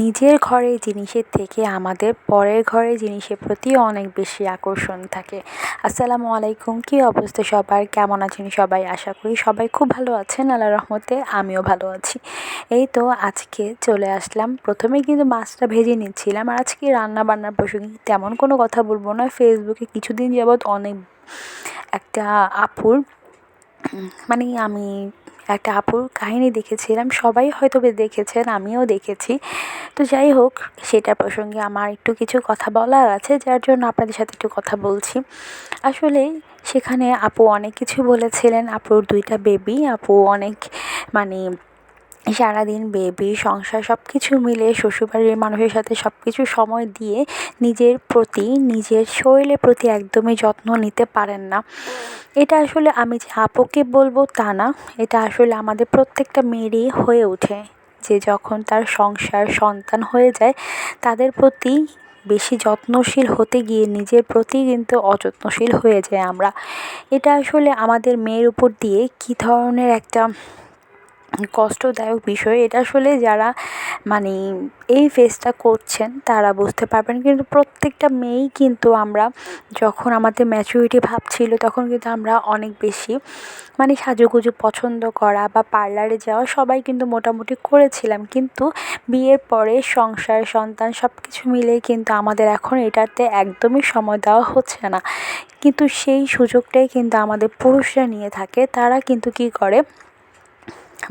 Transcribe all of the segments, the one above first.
নিজের ঘরের জিনিসের থেকে আমাদের পরের ঘরের জিনিসের প্রতি অনেক বেশি আকর্ষণ থাকে। আসসালামু আলাইকুম, কী অবস্থা সবার? কেমন আছেন সবাই? আশা করি সবাই খুব ভালো আছেন আল্লাহ রহমতে আমিও ভালো আছি। এই তো আজকে চলে আসলাম। প্রথমে কিন্তু মাছটা ভেজে নিচ্ছিলাম। আর আজকে রান্না বান্নার প্রসঙ্গে তেমন কোনো কথা বলব না। ফেসবুকে কিছুদিন যাবৎ অনেক একটা আপুর মানে আমি একটা আপুর কাহিনী দেখেছিলাম। সবাই হয়তো দেখেছেন, আমিও দেখেছি। তো যাই হোক সেটা প্রসঙ্গে আমার একটু কিছু কথা বলার আছে, যার জন্য আপনাদের সাথে একটু কথা বলছি। আসলে সেখানে আপু অনেক কিছু বলেছিলেন, আপুর দুইটা বেবি আপু অনেক মানে সারাদিন বেবি সংসার সব কিছু মিলে, শ্বশুরবাড়ির মানুষের সাথে সব কিছু সময় দিয়ে নিজের প্রতি, নিজের শরীরের প্রতি একদমই যত্ন নিতে পারেন না। এটা আসলে আমি যে আপুকে বলব তা না, এটা আসলে আমাদের প্রত্যেকটা মেয়েরই হয়ে ওঠে। যে যখন তার সংসার সন্তান হয়ে যায়, তাদের প্রতি বেশি যত্নশীল হতে গিয়ে নিজের প্রতি কিন্তু অযত্নশীল হয়ে যায় আমরা। এটা আসলে আমাদের মেয়ের উপর দিয়ে কী ধরনের একটা কষ্টদায়ক বিষয়। এটা আসলে যারা মানে এই ফেসটা করছেন, তারা বুঝতে পারবেন। কিন্তু প্রত্যেকটা মেয়েই কিন্তু আমরা যখন আমাদের ম্যাচুরিটি ভাব ছিল, তখন কিন্তু আমরা অনেক বেশি মানে সাজুগুজু পছন্দ করা বা পার্লারে যাওয়া সবাই কিন্তু মোটামুটি করেছিলাম। কিন্তু বিয়ের পরে সংসার, সন্তান সব কিছু মিলেই কিন্তু আমাদের এখন এটাতে একদমই সময় দেওয়া হচ্ছে না। কিন্তু সেই সুযোগটাই কিন্তু আমাদের পুরুষরা নিয়ে থাকে। তারা কিন্তু কী করে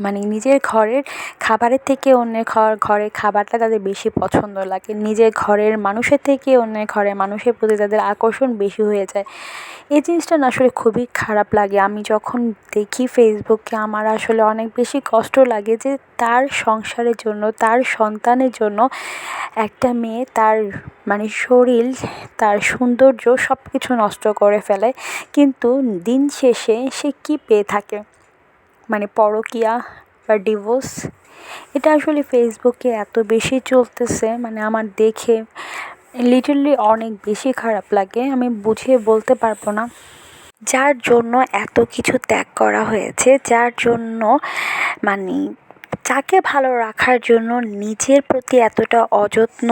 মানে নিজের ঘরের খাবারের থেকে অন্যের ঘর, ঘরের খাবারটা তাদের বেশি পছন্দ লাগে। নিজের ঘরের মানুষের থেকে অন্যের ঘরের মানুষের প্রতি তাদের আকর্ষণ বেশি হয়ে যায়। এই জিনিসটা না আসলে খুবই খারাপ লাগে। আমি যখন দেখি ফেসবুকে আমার আসলে অনেক বেশি কষ্ট লাগে যে তার সংসারের জন্য, তার সন্তানের জন্য একটা মেয়ে তার মানে শরীর, তার সৌন্দর্য সব কিছু নষ্ট করে ফেলে। কিন্তু দিন শেষে সে কী পেয়ে থাকে? মানে পরকীয়া বা ডিভোর্স এটা আসলে ফেসবুকে এত বেশি চলতেছে মানে আমার দেখে লিটারলি অনেক বেশি খারাপ লাগে, আমি বুঝিয়ে বলতে পারব না। যার জন্য এত কিছু ত্যাগ করা হয়েছে, যার জন্য মানে যাকে ভালো রাখার জন্য নিজের প্রতি এতটা অযত্ন,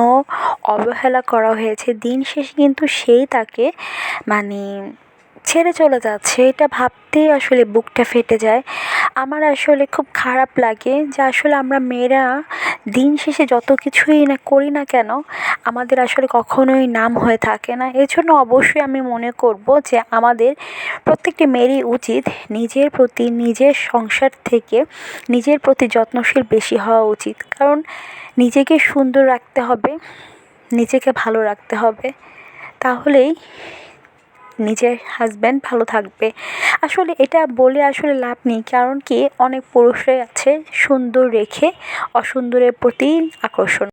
অবহেলা করা হয়েছে, দিন শেষে কিন্তু সেই তাকে মানে ছেড়ে চলে যাচ্ছে। এটা ভাবতেই আসলে বুকটা ফেটে যায়। আমার আসলে খুব খারাপ লাগে যে আসলে আমরা মেয়েরা দিন শেষে যত কিছুই না করি না কেন, আমাদের আসলে কখনোই নাম হয়ে থাকে না। এজন্য অবশ্যই আমি মনে করব যে আমাদের প্রত্যেকটি মেয়েরই উচিত নিজের প্রতি, নিজের সংসার থেকে নিজের প্রতি যত্নশীল বেশি হওয়া উচিত। কারণ নিজেকে সুন্দর রাখতে হবে, নিজেকে ভালো রাখতে হবে। তাহলেই নিজের হাজব্যান্ড ভালো থাকবে। আসলে এটা বলে আসলে লাভ নেই, কারণ কি? অনেক পুরুষরাই আছে সুন্দর রেখে অসুন্দরের প্রতি আকর্ষণ।